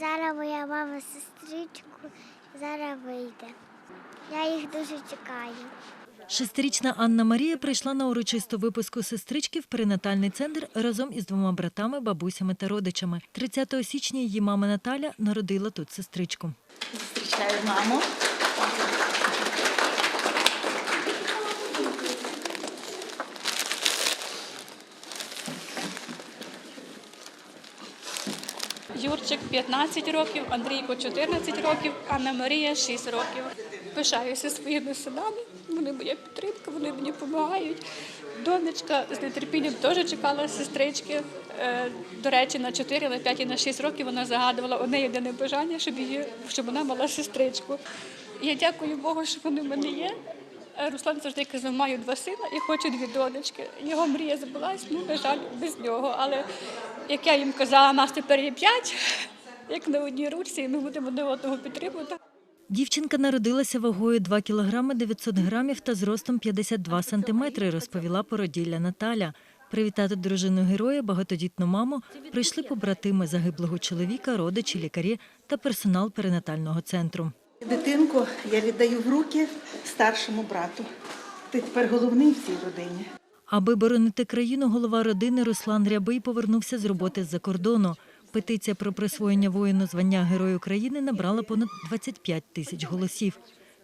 Зараз моя мама сестричку зараз вийде. Я їх дуже чекаю. Шестирічна Анна Марія прийшла на урочисту випуску сестрички в перинатальний центр разом із двома братами, бабусями та родичами. 30 січня її мама Наталя народила тут сестричку. Зустрічаю маму. Юрчик 15 років, Андрійко 14 років, Анна Марія 6 років. Пишаюся своїми синами. Вони моя підтримка, вони мені допомагають. Донечка з нетерпінням теж чекала сестрички. Е, До речі, на 4, на 5 і на 6 років вона загадувала одне єдине бажання, щоб її щоб вона мала сестричку. Я дякую Богу, що вони в мене є. Е, Руслан завжди казав, маю два сина і хочу дві донечки. Його мрія збулась, ну, на жаль, без нього. Але як я їм казала, нас тепер є п'ять, як на одній ручці, і ми будемо один одного підтримувати. Дівчинка народилася вагою 2 кілограми 900 грамів та зростом 52 сантиметри, розповіла породілля Наталя. Привітати дружину героя, багатодітну маму, прийшли побратими загиблого чоловіка, родичі, лікарі та персонал перинатального центру. Дитинку я віддаю в руки старшому брату. Ти тепер головний в цій родині. Аби боронити країну, голова родини Руслан Рябий повернувся з роботи з-за кордону. Петиція про присвоєння воїну звання Герой України набрала понад 25 тисяч голосів.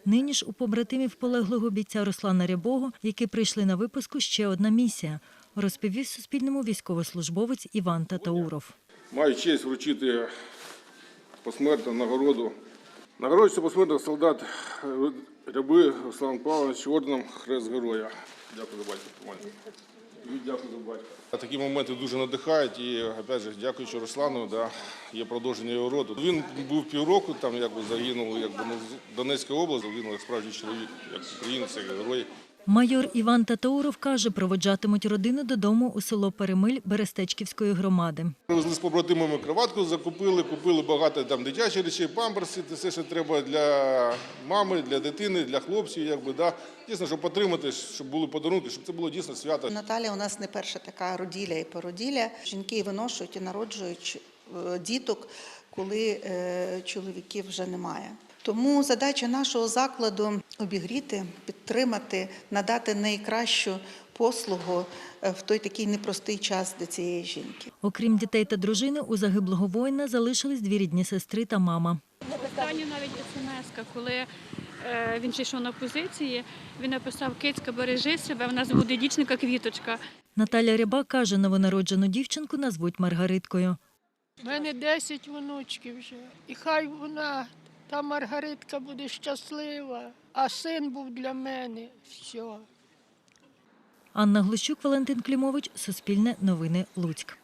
Нині ж у побратимів полеглого бійця Руслана Рябого, які прийшли на випуску, ще одна місія, розповів Суспільному військовослужбовець Іван Татауров. Маю честь вручити посмертну нагороду. Нагороджується посмертно солдат Ряби Руслан Павлович орденом Хрест Героя. Дякую за батька. Дякую за батька. Такі моменти дуже надихають і опять же, дякуючи Руслану, да, є продовження його роду. Він був півроку, там якби загинув, якби в з Донецька область, загинув як справжній чоловік, як українець, як герой. Майор Іван Татауров каже, проводжатимуть родину додому у село Перемиль Берестечківської громади. Привезли з побратимами кроватку, закупили, купили багато там дитячих речей, памперси, це все, що треба для мами, для дитини, для хлопців, якби, да. Дійсно, щоб підтримати, щоб були подарунки, щоб це було дійсно свято. Наталя у нас не перша така роділя і породілля. Жінки виношують і народжують е, діток, коли е, чоловіків вже немає. Тому задача нашого закладу обігріти, підтримати, надати найкращу послугу е, в той такий непростий час для цієї жінки. Окрім дітей та дружини, у загиблого воїна залишились дві рідні сестри та мама. Останню навіть смс, коли е, він ще йшов на позиції, він написав Кицька, бережи себе, в нас буде дівчинка квіточка. Наталя Ряба каже, новонароджену дівчинку назвуть Маргариткою. У мене 10 внучків вже. І хай вона, та Маргаритка буде щаслива, а син був для мене все. Анна Глущук, Валентин Клімович, Суспільне новини Луцьк.